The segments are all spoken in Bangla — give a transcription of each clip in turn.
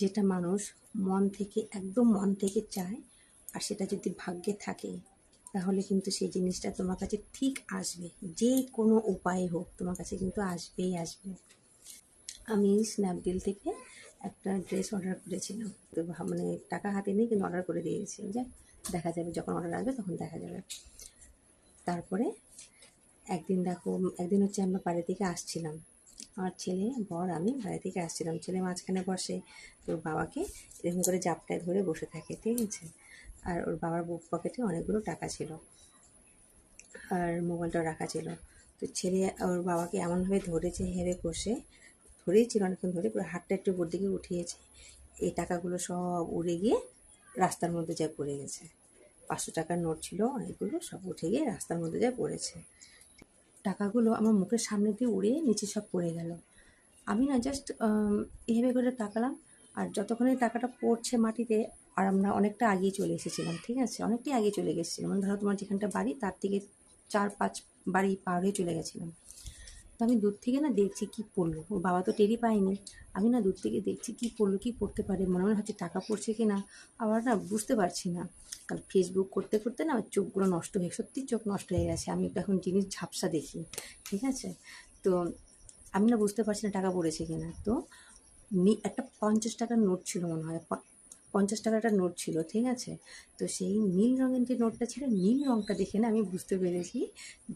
যেটা মানুষ মন থেকে, একদম মন থেকে চায় আর সেটা যদি ভাগ্যে থাকে, তাহলে কিন্তু সেই জিনিসটা তোমার কাছে ঠিক আসবে। যে কোনো উপায়ে হোক, তোমার কাছে কিন্তু আসবেই আসবে। আমি স্ন্যাপডিল থেকে একটা ড্রেস অর্ডার করেছিলাম। তো মানে টাকা হাতে নেই কিন্তু অর্ডার করে দিয়েছি। যে দেখা যাবে, যখন অর্ডার আসবে তখন দেখা যাবে। তারপরে একদিন দেখো, একদিন হচ্ছে আমরা বাড়ি থেকে আসছিলাম। আমার ছেলে, বর, আমি বাড়ি থেকে আসছিলাম। ছেলে মাঝখানে বসে তোর বাবাকে এরকম করে জাপটায় ধরে বসে থাকে, ঠিক আছে? আর ওর বাবার বুক পকেটে অনেকগুলো টাকা ছিল আর মোবাইলটাও রাখা ছিল। তো ছেলে ওর বাবাকে এমনভাবে ধরেছে, হেরে কষে ধরেই ছিল অনেকক্ষণ ধরে, পুরো হাতটা একটু উপর দিকে উঠিয়েছে। এই টাকাগুলো সব উড়ে গিয়ে রাস্তার মধ্যে যায় পড়ে গেছে। পাঁচশো টাকার নোট ছিল, অনেকগুলো সব উঠে গিয়ে রাস্তার মধ্যে যায় পড়েছে। টাকাগুলো আমার মুখের সামনে দিয়ে উড়ে নিচে সব পড়ে গেল। আমি না জাস্ট এভাবে করে তাকালাম আর যতক্ষণে টাকাটা পড়ছে মাটিতে আর আমরা অনেকটা আগিয়ে চলে এসেছিলাম, ঠিক আছে? অনেকটাই আগে চলে গেছিলাম। মানে ধরো তোমার যেখানটা বাড়ি তার থেকে চার পাঁচ বাড়ি পার হয়ে চলে গেছিলাম। তো আমি দূর থেকে না দেখছি কি পড়ল। ওর বাবা তো টেরই পায়নি। আমি না দূর থেকে দেখছি কি পড়ল, কি পড়তে পারে, মনে মনে হচ্ছে টাকা পড়ছে কি না আবার না বুঝতে পারছি না। কাল ফেসবুক করতে করতে না আমার চোখগুলো নষ্ট হয়ে, সত্যি চোখ নষ্ট হয়ে গেছে। আমি তো এখন জিনিস ঝাপসা দেখি, ঠিক আছে? তো আমি না বুঝতে পারছি না টাকা পড়েছে কি না তো একটা পঞ্চাশ টাকার নোট ছিল মনে হয় পঞ্চাশ টাকার একটা নোট ছিল, ঠিক আছে? তো সেই নীল রঙের যে নোটটা ছিল, নীল রঙটা দেখে না আমি বুঝতে পেরেছি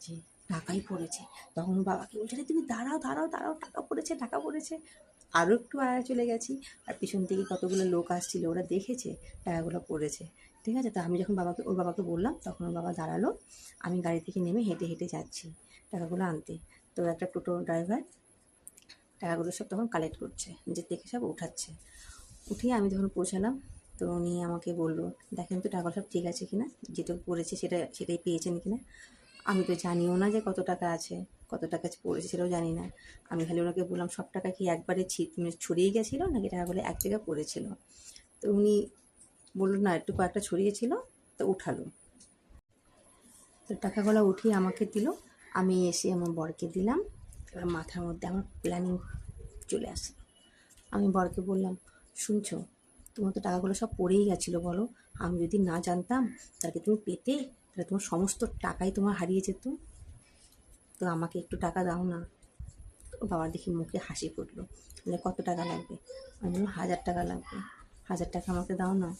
যে টাকাই পড়েছে। তখন বাবাকে বলছে, "আরে তুমি দাঁড়াও দাঁড়াও দাঁড়াও, টাকা পড়েছে টাকা পড়েছে। আরও একটু আয়া চলে গেছি। আর পিছন থেকে কতগুলো লোক আসছিল, ওরা দেখেছে টাকাগুলো পড়েছে। ঠিক আছে? তো আমি যখন বাবাকে, ওর বাবাকে বললাম, তখন ওর বাবা দাঁড়াল। আমি গাড়ি থেকে নেমে হেঁটে হেঁটে যাচ্ছি টাকাগুলো আনতে। তো একটা টোটো ড্রাইভার টাকাগুলো সব তখন কালেক্ট করছে, নিজের থেকে সব উঠাচ্ছে। উঠিয়ে আমি যখন পৌঁছালাম। তো উনি আমাকে বলল, দেখেন তো টাকা সব ঠিক আছে কিনা? যেটা পড়েছে সেটা, সেটাই পেয়েছেন কিনা? আমি তো জানিও না যে কত টাকা আছে, কত টাকা পড়েছে সেটাও জানি না। আমি খালি ওনাকে বললাম, সব টাকা কি একবারে মানে ছড়িয়ে গেছিল নাকি টাকাগুলো এক জায়গায় পড়েছিল? তো উনি বলল, না, একটু কয়েকটা ছড়িয়েছিল তো উঠালো। তো টাকাগুলো উঠিয়ে আমাকে দিল। আমি এসে আমার বরকে দিলাম, এবার মাথার মধ্যে আমার প্ল্যানিং চলে আসলো। আমি বরকে বললাম, শুনছো, তোমার তো টাকাগুলো সব পড়েই গেছিল বলো। আমি যদি না জানতাম, তাহলে কি তুমি পেতে? তাহলে তোমার সমস্ত টাকাই তোমার হারিয়ে যেত। তো আমাকে একটু টাকা দাও না। তো বাবার দেখি মুখে হাসি ফুটলো। বলে, কত টাকা লাগবে? আমি বললাম, হাজার টাকা লাগবে। হাজার টাকা আমাকে দাও না।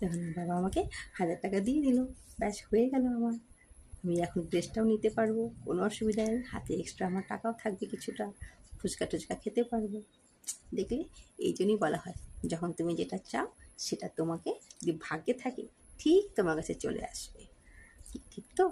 তখন বাবা আমাকে হাজার টাকা দিয়ে দিল। ব্যাস, হয়ে গেল আমার। আমি এখন ড্রেসটাও নিতে পারব, কোনো অসুবিধা নেই। হাতে এক্সট্রা আমার টাকাও থাকবে কিছুটা। ফুচকা টুচকা খেতে পারব। দেখলে এই জন্যই বলা হয়, যখন তুমি যেটা চাও, সেটা তোমাকে যদি ভাগ্যে থাকে ঠিক তোমার কাছে চলে আসবে। ঠিক তো?